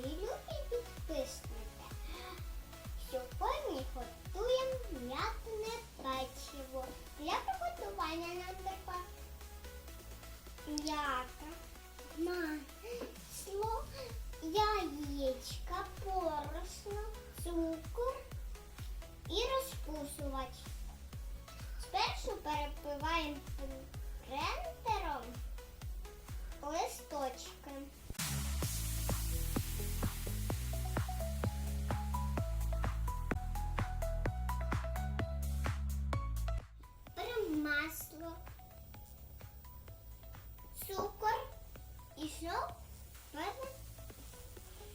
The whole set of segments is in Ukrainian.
мої любі підписники. Сьогодні готуємо м'ятне печиво. Для приготування нам треба м'ята, і знов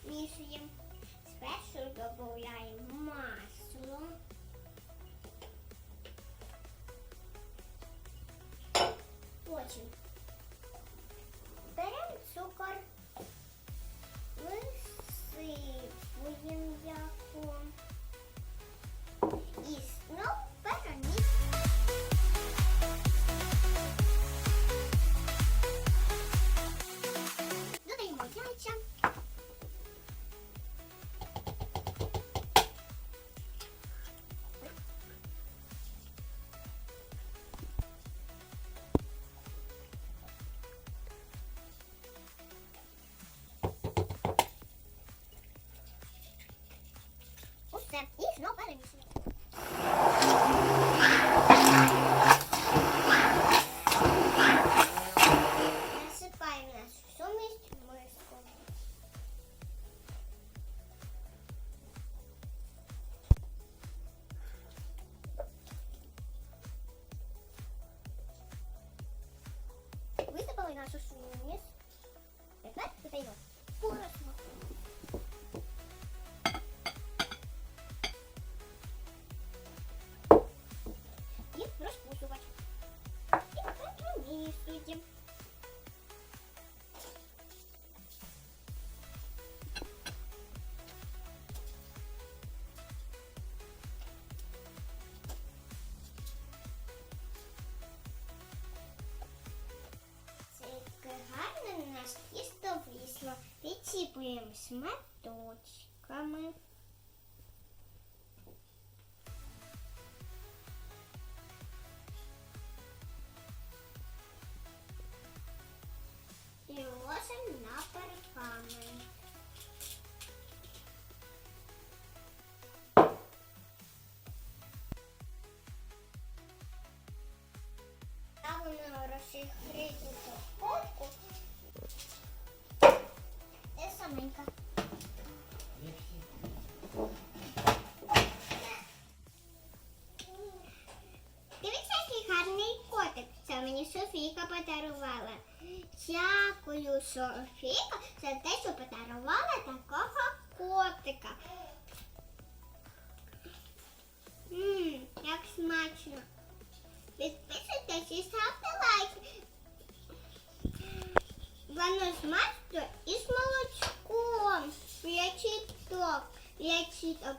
перемішуємо. Спершу додаємо масло. Потім 那是书 яке гарне у нас тісто вийшло. Підсіпуємо шматочками. Ставимо розігріту духовку. Це саменька. Дивіться, який гарний котик. Це мені Софійка подарувала. Дякую, Софійка, за те, що подарувала такого котика. Ммм, як смачно. Підписуйтесь Воно смачно і з молочком. Для чіток. Для чіток.